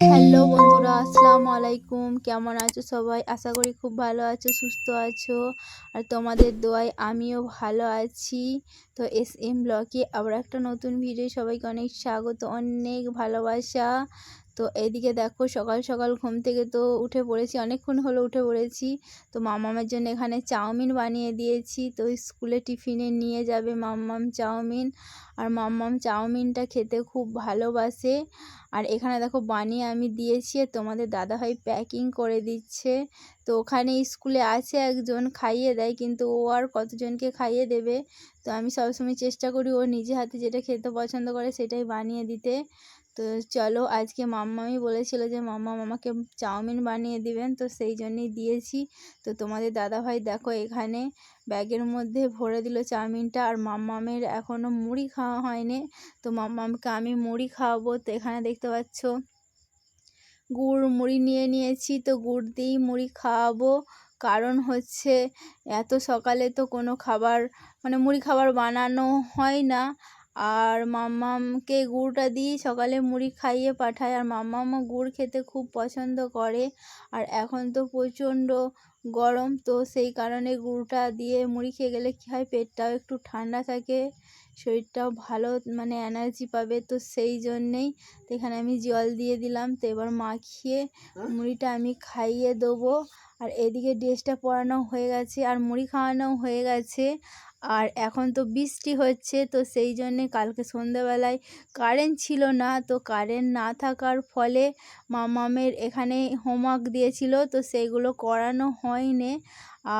Hello বন্ধুরা, আসসালামু আলাইকুম। কেমন আছো সবাই? আশা করি খুব ভালো আছো, সুস্থ আছো। আর তোমাদের দোয়ায় আমিও ভালো আছি। তো এস এম ব্লকে আবার একটা নতুন ভিডিও সবাইকে অনেক স্বাগত, অনেক ভালোবাসা। তো এদিকে দেখো সকাল সকাল ঘুম থেকে তো উঠে পড়েছি, অনেকক্ষণ হলো উঠে পড়েছি। তো মামামের জন্য এখানে চাউমিন বানিয়ে দিয়েছি। তো স্কুলে টিফিনে নিয়ে যাবে মাম্মাম চাউমিন। আর মাম্মাম চাউমিনটা খেতে খুব ভালোবাসে। আর এখানে দেখো বানিয়ে আমি দিয়েছি আর তোমাদের দাদাভাই প্যাকিং করে দিচ্ছে। তো ওখানে স্কুলে আছে একজন, খাইয়ে দেয়, কিন্তু ও আর কতজনকে খাইয়ে দেবে? তো আমি সবসময় চেষ্টা করি ও নিজে হাতে যেটা খেতে পছন্দ করে সেটাই বানিয়ে দিতে। তো চলো আজকে মাম্মামি বলেছিল যে মাম্মা আমাকে চাউমিন বানিয়ে দিবেন। তো সেই জন্যই দিয়েছি। তো তোমাদের দাদাভাই দেখো এখানে ব্যাগের মধ্যে ভরে দিল চাউমিনটা আর মাম্মামের এখনও মুড়ি খাওয়া হয়নি। তো মাম্মামকে আমি মুড়ি খাওয়াবো। তো এখানে দেখতে পাচ্ছ, গুড় মুড়ি নিয়ে নিয়েছি। তো গুড় দিয়েই মুড়ি খাওয়াবো। কারণ হচ্ছে এত সকালে তো কোনো খাবার মানে মুড়ি খাবার বানানো হয় না। আর মাম্মামকে গুড়টা দিই সকালে মুড়ি খাইয়ে পাঠায়। আর মাম্মামও গুড় খেতে খুব পছন্দ করে। আর এখন তো প্রচণ্ড গরম, তো সেই কারণে গুড়টা দিয়ে মুড়ি খেয়ে গেলে কী হয়, পেটটাও একটু ঠান্ডা থাকে, শরীরটাও ভালো মানে এনার্জি পাবে। তো সেই জন্যেই এখানে আমি জল দিয়ে দিলাম। তো এবার মাখিয়ে মুড়িটা আমি খাইয়ে দেবো। আর এদিকে ড্রেসটা পরানো হয়ে গেছে, আর মুড়ি খাওয়ানো হয়ে গেছে। আর এখন তো বৃষ্টি হচ্ছে, তো সেই জন্যে কালকে সন্ধ্যাবেলায় কারেন্ট ছিল না। তো কারেন্ট না থাকার ফলে মামামের এখানে হোমওয়ার্ক দিয়েছিল, তো সেইগুলো করানো হয়নি।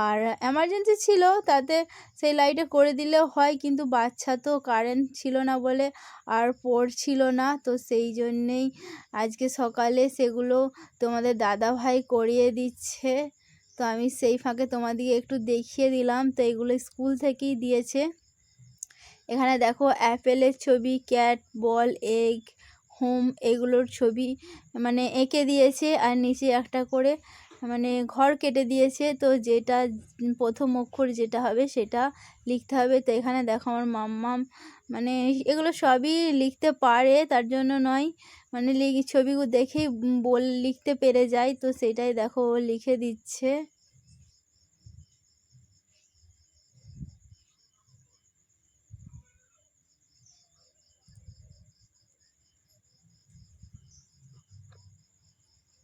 আর এমার্জেন্সি ছিল, তাতে সেই লাইটে করে দিলেও হয়, কিন্তু বাচ্চা তো কারেন্ট ছিল না বলে আর পড়ছিল না। তো সেই জন্যেই আজকে সকালে সেগুলো তোমাদের দাদাভাই করিয়ে দিচ্ছে। তো আমি সেই ফাঁকে তোমাদিকে একটু দেখিয়ে দিলাম। তো এগুলো স্কুল থেকেই দিয়েছে। এখানে দেখো অ্যাপেলের ছবি, ক্যাট, বল, এগ, হোম এগুলোর ছবি মানে এঁকে দিয়েছে আর নিচে একটা করে মানে ঘর কেটে দিয়েছে। তো যেটা প্রথম অক্ষর যেটা হবে সেটা লিখতে হবে। তো এখানে দেখো আমার মাম্মাম মানে এগুলো সবই লিখতে পারে, তার জন্য নয়। মানে ছবিগুলো দেখেই বল লিখতে পেরে যায়। তো সেটাই দেখো লিখে দিচ্ছে।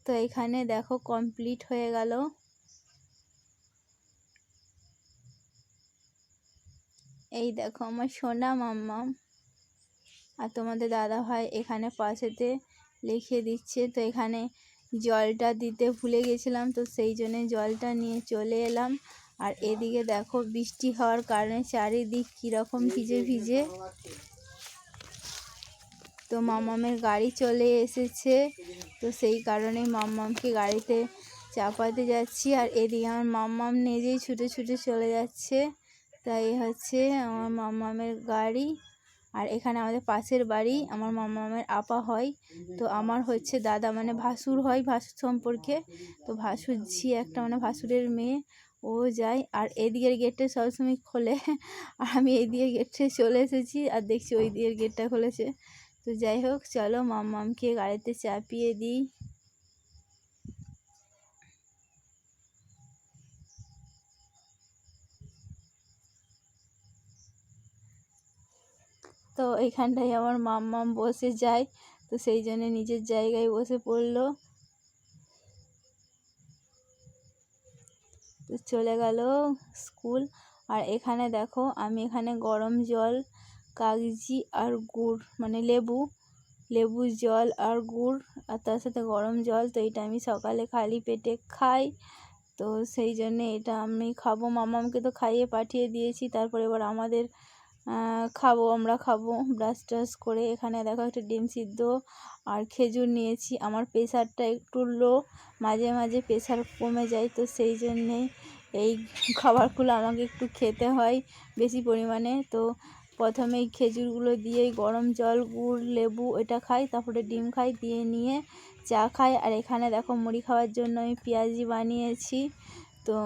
তো এখানে দেখো কমপ্লিট হয়ে গেল। এই দেখো আমার সোনা মাম্মাম আর তোমাদের দাদা ভাই এখানে পাশেতে লিখে দিচ্ছে। তো এখানে জলটা দিতে ভুলে গেছিলাম, তো সেই জন্যে জলটা নিয়ে চলে এলাম। আর এদিকে দেখো বৃষ্টি হওয়ার কারণে চারিদিক কীরকম ভিজে ভিজে তো মামামের গাড়ি চলে এসেছে। তো সেই কারণে মাম্মামকে গাড়িতে চাপাতে যাচ্ছি। আর এদিকে আমার মাম্মাম নিজেই ছুটে ছুটে চলে যাচ্ছে। তাই হচ্ছে আমার মাম্মামের গাড়ি। আর এখানে আমাদের পাশের বাড়ি আমার মামামের আপা হয়। তো আমার হচ্ছে দাদা মানে ভাসুর হয় ভাসুর সম্পর্কে। তো ভাসুর ঝি একটা মানে ভাসুরের মেয়ে, ও যায়। আর এদিকের গেটটা সবসময় খোলে। আর আমি এদিকের গেটে চলে এসেছি। আর দেখছি ওই দিকের গেটটা খুলেছে। তো যাই হোক, চলো মাম্মামকে গাড়িতে চাপিয়ে দিই। তো এখানটায় আমার মাম্মাম বসে যায়, তো সেই জন্য নিজের জায়গায় বসে পড়ল। তো চলে গেল স্কুল। আর এখানে দেখো, আমি এখানে গরম জল কাগজি আর গুড় মানে লেবু লেবু জল আর গুড়, আর তার সাথে গরম জল। তো এটা আমি সকালে খালি পেটে খাই। তো সেই জন্যে এটা আমি খাব। মামামকে তো খাইয়ে পাঠিয়ে দিয়েছি। তারপর এবার আমাদের খাব, আমরা খাব। ব্রাশ ট্রাশ করে এখানে দেখো একটা ডিম সিদ্ধ আর খেজুর নিয়েছি। আমার প্রেশারটা একটু লো, মাঝে মাঝে প্রেশার কমে যায়। তো সেই জন্যে এই খাবারগুলো আমাকে একটু খেতে হয় বেশি পরিমাণে। তো প্রথমেই খেজুরগুলো দিয়ে গরম জল, গুড়, লেবু এটা খাই, তারপরে ডিম খাই, দিয়ে নিয়ে চা খাই। আর এখানে দেখো মুড়ি খাওয়ার জন্য আমি পেঁয়াজি বানিয়েছি। তো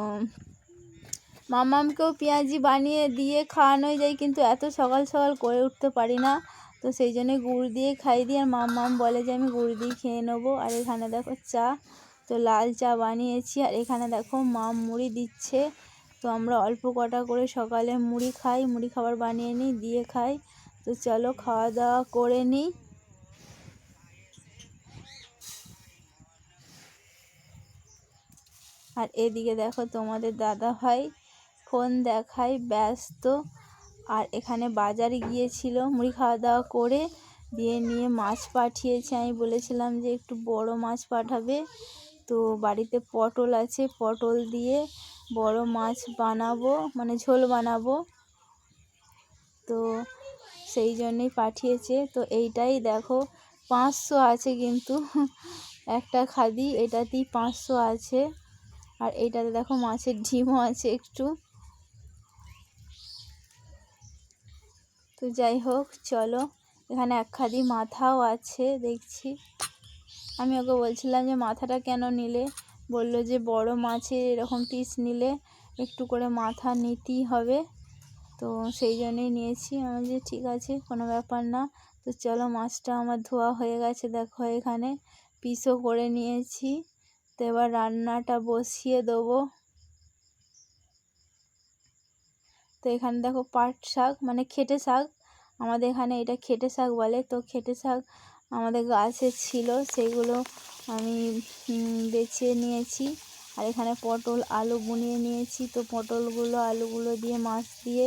মামামকেও পেঁয়াজি বানিয়ে দিয়ে খাওয়ানোই যায়, কিন্তু এত সকাল সকাল করে উঠতে পারি না। তো সেই জন্যে গুড় দিয়ে খাই দিই আর মাম মাম বলে যে আমি গুড় দিয়ে খেয়ে নেব। আর এখানে দেখো চা, তো লাল চা বানিয়েছি। আর এখানে দেখো মাম মুড়ি দিচ্ছে। তো আমরা অল্প কটা করে সকালে মুড়ি খাই, মুড়ি খাবার বানিয়ে নিই, দিয়ে খাই। তো চলো খাওয়া দাওয়া করে নিই। আর এদিকে দেখো তোমাদের দাদা ভাই ফোন দেখায়, ব্যস্ত। আর এখানে বাজারে গিয়েছিল, মুড়ি খাওয়া দাওয়া করে দিয়ে নিয়ে মাছ পাঠিয়েছে। আমি বলেছিলাম যে একটু বড় মাছ পাঠাবে। তো বাড়িতে পটল আছে, পটল দিয়ে বড় মাছ বানাবো মানে ঝোল বানাবো। তো সেই জন্যই পাঠিয়েছে। তো এইটাই দেখো, পাঁচশো আছে কিন্তু। একটা খাদি এটাতেই পাঁচশো আছে। আর এইটাতে দেখো মাছের ডিমও আছে একটু। তো যাই হোক, চলো। এখানে এক খাদি মাথাও আছে, দেখছি। আমি ওকে বলছিলাম যে মাথাটা কেন নিলে? বলল যে, বড় মাছের এরকম পিস নিলে একটু করে মাথা নিতেই হবে। তো সেই জন্যই নিয়েছি। আমি যে ঠিক আছে, কোনো ব্যাপার না। তো চলো, মাছটা আমার ধোয়া হয়ে গেছে, দেখো এখানে। পিসও করে নিয়েছি। তো এবার রান্নাটা বসিয়ে দেবো। তো এখানে দেখো পাট শাক মানে খেটে শাক। আমাদের এখানে এটা খেটে শাক বলে। তো খেটে শাক আমাদের গাছে ছিল সেইগুলো আমি বেছে নিয়েছি। আর এখানে পটল আলু বুনিয়ে নিয়েছি। তো পটলগুলো, আলুগুলো দিয়ে, মাছ দিয়ে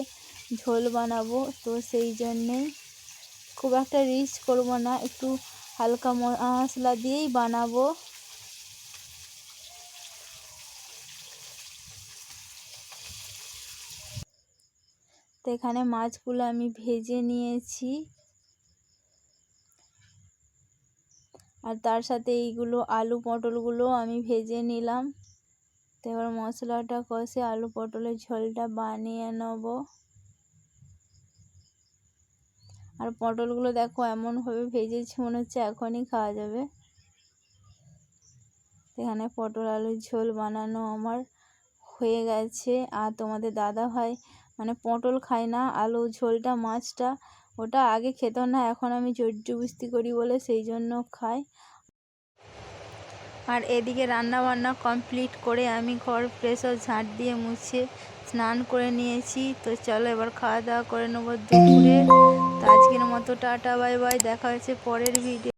ঝোল বানাবো। তো সেই জন্যেই খুব একটা রিচ করব না, একটু হালকা মশলা দিয়েই বানাবো। তো এখানে মাছগুলো আমি ভেজে নিয়েছি। আর তার সাথে এইগুলো আলু পটলগুলো আমি ভেজে নিলাম। তো এবার মশলাটা কষে আলু পটলের ঝোলটা বানিয়ে নেব। আর পটলগুলো দেখো এমনভাবে ভেজেছি মনে হচ্ছে এখনই খাওয়া যাবে। এখানে পটল আলুর ঝোল বানানো আমার হয়ে গেছে। আর তোমাদের দাদা ভাই মানে পটল খাই না, আলু ঝোলটা মাছটা ওটা আগে খেত না, এখন আমি জোরজবস্তি করি বলে সেই জন্য খাই। আর এদিকে রান্না বান্না কমপ্লিট করে আমি ঘর প্রেসার ঝাঁট দিয়ে মুছে স্নান করে নিয়েছি। তো চলো এবার খাওয়া দাওয়া করে নেব দুপুরে। তো আজকের মতো টাটা বাই বাই দেখা হচ্ছে পরের ভিডিও